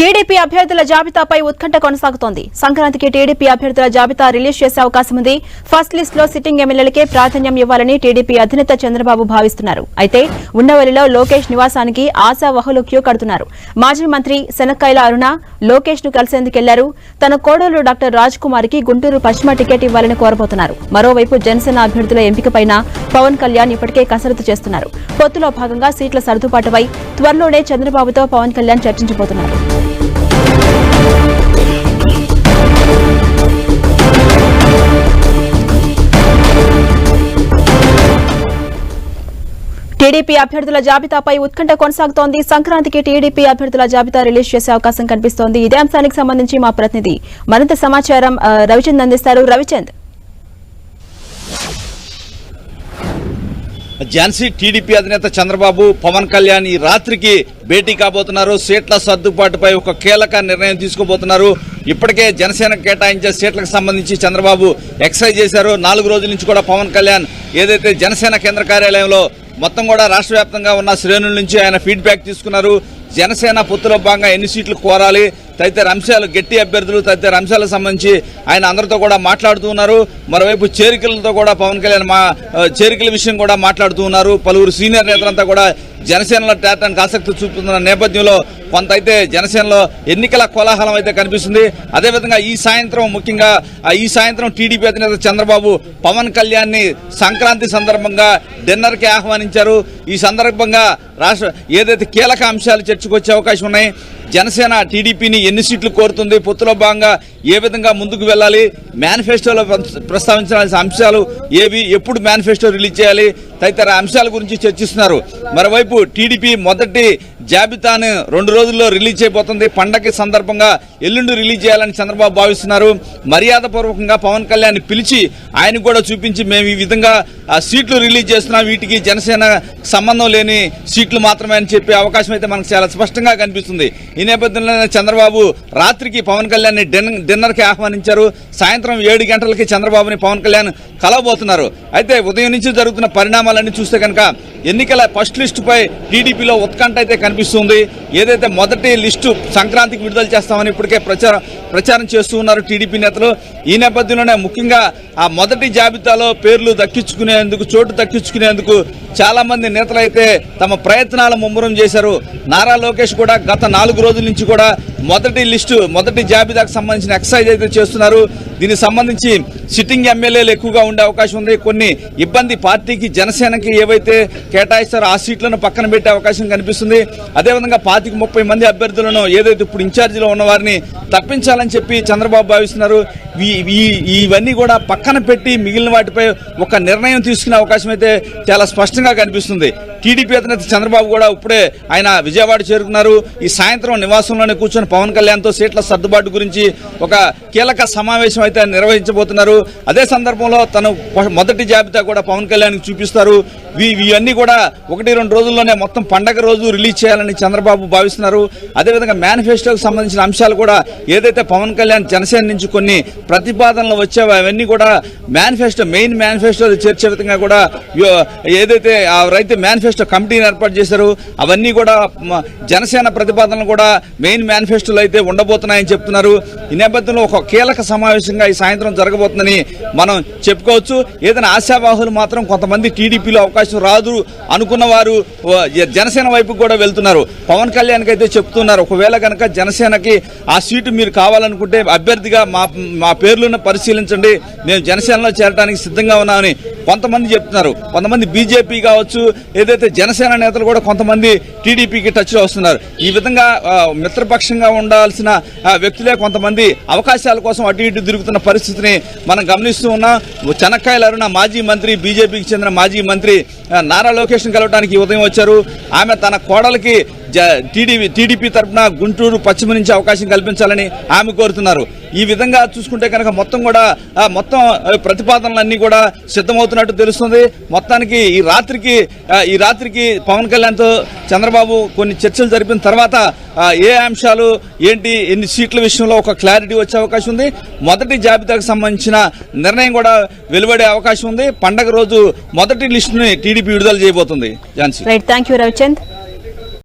TDP అభ్యర్థుల జాబితాపై ఉత్కంఠ కొనసాగుతోంది. సంక్రాంతికి టీడీపీ అభ్యర్థుల జాబితా రిలీజ్ చేసే అవకాశం ఉంది. ఫస్ట్ లిస్ట్లో సిట్టింగ్ ఎమ్మెల్యేలకే ప్రాధాన్యం ఇవ్వాలని టీడీపీ అధినేత చంద్రబాబు భావిస్తున్నారు. అయితే ఉండవల్లిలో లోకేష్ నివాసానికి ఆశావహులు క్యూ కడుతున్నారు. మాజీ మంత్రి శనక్కాయల అరుణ లోకేష్ను కలిసేందుకెళ్ళారు. తన కోడలు డాక్టర్ రాజ్ కుమార్కి గుంటూరు పశ్చిమ టికెట్ ఇవ్వాలని కోరబోతున్నారు. మరోవైపు జనసేన అభ్యర్థుల ఎంపికపైన పవన్ కళ్యాణ్ ఇప్పటికే కసరత్తు చేస్తున్నారు. పొత్తులో భాగంగా సీట్ల సర్దుబాటుపై త్వరలోనే చంద్రబాబుతో పవన్ కళ్యాణ్ చర్చించబోతున్నారు. టీడీపీ అభ్యర్థుల జాబితాపై ఉత్కంఠ కొనసాగుతోంది. సంక్రాంతికి టీడీపీ అభ్యర్థుల జాబితా రిలీజ్ చేసే అవకాశం కనిపిస్తోంది. ఇదే అంశానికి సంబంధించి మా ప్రతినిధి మరింత సమాచారం రవిచంద్ అందిస్తారు. రవిచంద్. ఝాన్సీ టీడీపీ అధినేత చంద్రబాబు పవన్ కళ్యాణ్ ఈ రాత్రికి భేటీ కాబోతున్నారు. సీట్ల సర్దుబాటుపై ఒక కీలక నిర్ణయం తీసుకోబోతున్నారు. ఇప్పటికే జనసేన కేటాయించే సీట్లకు సంబంధించి చంద్రబాబు ఎక్సైజ్ చేశారు. నాలుగు రోజుల నుంచి కూడా పవన్ కళ్యాణ్ ఏదైతే జనసేన కేంద్ర కార్యాలయంలో మొత్తం కూడా రాష్ట్ర వ్యాప్తంగా ఉన్న శ్రేణుల నుంచి ఆయన ఫీడ్బ్యాక్ తీసుకున్నారు. జనసేన పొత్తులో భాగంగా ఎన్ని సీట్లు కోరాలి? తదితర అంశాలు గట్టి అభ్యర్థులు తదితర అంశాలకు సంబంధించి ఆయన అందరితో కూడా మాట్లాడుతూ ఉన్నారు. మరోవైపు చేరికలతో కూడా పవన్ కళ్యాణ్ మా చేరికల విషయం కూడా మాట్లాడుతూ ఉన్నారు. పలువురు సీనియర్ నేతలంతా కూడా జనసేనలో చేరడానికి ఆసక్తి చూపుతున్న నేపథ్యంలో కొంత అయితే జనసేనలో ఎన్నికల కోలాహలం అయితే కనిపిస్తుంది. అదేవిధంగా ఈ సాయంత్రం ముఖ్యంగా ఈ సాయంత్రం టీడీపీ అధినేత చంద్రబాబు పవన్ కళ్యాణ్ని సంక్రాంతి సందర్భంగా డిన్నర్కి ఆహ్వానించారు. ఈ సందర్భంగా రాష్ట్ర ఏదైతే కీలక అంశాలు చర్చకు వచ్చే అవకాశం ఉన్నాయి జనసేన టీడీపీని ఎన్ని సీట్లు కోరుతుంది? పొత్తులో భాగంగా ఏ విధంగా ముందుకు వెళ్ళాలి? మేనిఫెస్టోలో ప్ర- ప్రస్తావించాల్సిన అంశాలు ఏవి? ఎప్పుడు మేనిఫెస్టో రిలీజ్ చేయాలి? తదితర అంశాల గురించి చర్చిస్తున్నారు. మరోవైపు టీడీపీ మొదటి జాబితాను రెండు రోజుల్లో రిలీజ్ చేయబోతుంది. పండగ సందర్భంగా ఎల్లుండి రిలీజ్ చేయాలని చంద్రబాబు భావిస్తున్నారు. మర్యాదపూర్వకంగా పవన్ కళ్యాణ్ పిలిచి ఆయన కూడా చూపించి మేము ఈ విధంగా ఆ సీట్లు రిలీజ్ చేస్తున్నాం. వీటికి జనసేన సంబంధం లేని సీట్లు మాత్రమే అని చెప్పే అవకాశం అయితే మనకు చాలా స్పష్టంగా కనిపిస్తుంది. ఈ నేపథ్యంలో చంద్రబాబు రాత్రికి పవన్ కళ్యాణ్ని డిన్నర్ ఆహ్వానించారు. సాయంత్రం ఏడు గంటలకి చంద్రబాబుని పవన్ కళ్యాణ్ కలవబోతున్నారు. అయితే ఉదయం నుంచి జరుగుతున్న పరిణామాలన్నీ చూస్తే కనుక ఎన్నికల ఫస్ట్ లిస్టుపై టీడీపీలో ఉత్కంఠ అయితే కనిపిస్తుంది. ఏదైతే మొదటి లిస్టు సంక్రాంతికి విడుదల చేస్తామని ఇప్పటికే ప్రచారం ప్రచారం చేస్తూ ఉన్నారు టీడీపీ నేతలు. ఈ నేపథ్యంలోనే ముఖ్యంగా ఆ మొదటి జాబితాలో పేర్లు దక్కించుకునేందుకు చోటు దక్కించుకునేందుకు చాలామంది నేతలు అయితే తమ ప్రయత్నాలు ముమ్మరం చేశారు. నారా లోకేష్ కూడా గత నాలుగు రోజుల నుంచి కూడా మొదటి లిస్టు మొదటి జాబితాకు సంబంధించిన ఎక్సైజ్ అయితే చేస్తున్నారు. దీనికి సంబంధించి సిట్టింగ్ ఎమ్మెల్యేలు ఎక్కువగా ఉండే అవకాశం ఉంది. కొన్ని ఇబ్బంది పార్టీకి జనసేనకి ఏవైతే కేటాయిస్తారో ఆ సీట్లను పక్కన పెట్టే అవకాశం కనిపిస్తుంది. అదేవిధంగా పాతిక ముప్పై మంది అభ్యర్థులను ఏదైతే ఇప్పుడు ఇన్ఛార్జిలో ఉన్న వారిని తప్పించాలని చెప్పి చంద్రబాబు భావిస్తున్నారు. ఇవన్నీ కూడా పక్కన పెట్టి మిగిలిన వాటిపై ఒక నిర్ణయం తీసుకునే అవకాశం అయితే చాలా స్పష్టంగా కనిపిస్తుంది. టీడీపీ అధినేత చంద్రబాబు కూడా ఇప్పుడే ఆయన విజయవాడ చేరుకున్నారు. ఈ సాయంత్రం నివాసంలోనే కూర్చొని పవన్ కళ్యాణ్తో సీట్ల సర్దుబాటు గురించి ఒక కీలక సమావేశం అయితే నిర్వహించబోతున్నారు. అదే సందర్భంలో తను మొదటి జాబితా కూడా పవన్ కళ్యాణ్కి చూపిస్తారు. ఇవన్నీ కూడా ఒకటి రెండు రోజుల్లోనే మొత్తం పండగ రోజు రిలీజ్ చేయాలని చంద్రబాబు భావిస్తున్నారు. అదేవిధంగా మేనిఫెస్టోకి సంబంధించిన అంశాలు కూడా ఏదైతే పవన్ కళ్యాణ్ జనసేన నుంచి కొన్ని ప్రతిపాదనలు వచ్చావో? అవన్నీ కూడా మేనిఫెస్టో మెయిన్ మేనిఫెస్టో చేర్చే విధంగా కూడా ఏదైతే ఆ రైతు మేనిఫెస్టో కమిటీని ఏర్పాటు చేశారు అవన్నీ కూడా జనసేన ప్రతిపాదనలు కూడా మెయిన్ మేనిఫెస్టోలు అయితే ఉండబోతున్నాయని చెప్తున్నారు. ఈ నేపథ్యంలో ఒక కీలక సమావేశంగా ఈ సాయంత్రం జరగబోతుందని మనం చెప్పుకోవచ్చు. ఏదైనా ఆశావాహులు మాత్రం కొంతమంది టీడీపీలో అవకాశం రాదు అనుకున్న వారు జనసేన వైపు కూడా వెళ్తున్నారు. పవన్ కళ్యాణ్కి అయితే చెప్తున్నారు. ఒకవేళ కనుక జనసేనకి ఆ సీటు మీరు కావాలనుకుంటే అభ్యర్థిగా మా మా పేర్లను పరిశీలించండి. నేను జనసేనలో చేరడానికి సిద్ధంగా ఉన్నామని కొంతమంది చెప్తున్నారు. కొంతమంది బీజేపీ కావచ్చు ఏదైతే జనసేన నేతలు కూడా కొంతమంది టీడీపీకి టచ్లో వస్తున్నారు. ఈ విధంగా మిత్రపక్షంగా ఉండాల్సిన వ్యక్తులే కొంతమంది అవకాశాల కోసం అటు ఇటు తిరుగుతున్న పరిస్థితిని మనం గమనిస్తూ ఉన్నాం. చెనక్కాయల అరుణ మాజీ మంత్రి బీజేపీకి చెందిన మాజీ మంత్రి నారా లోకేష్ని కలవడానికి ఉదయం వచ్చారు. ఆమె తన కోడలికి టీడీపీ టీడీపీ తరఫున గుంటూరు పశ్చిమ నుంచి అవకాశం కల్పించాలని ఆమె కోరుతున్నారు. ఈ విధంగా చూసుకుంటే కనుక మొత్తం కూడా మొత్తం ప్రతిపాదనలన్నీ కూడా సిద్ధమవుతున్నట్టు తెలుస్తుంది. మొత్తానికి ఈ రాత్రికి ఈ రాత్రికి పవన్ కళ్యాణ్తో చంద్రబాబు కొన్ని చర్చలు జరిపిన తర్వాత ఏ అంశాలు ఏంటి ఎన్ని సీట్ల విషయంలో ఒక క్లారిటీ వచ్చే అవకాశం ఉంది. మొదటి జాబితాకు సంబంధించిన నిర్ణయం కూడా వెలువడే అవకాశం ఉంది. పండగ రోజు మొదటి లిస్టుని టీడీపీ విడుదల చేయబోతుంది. Jhansi right thank you Ravichand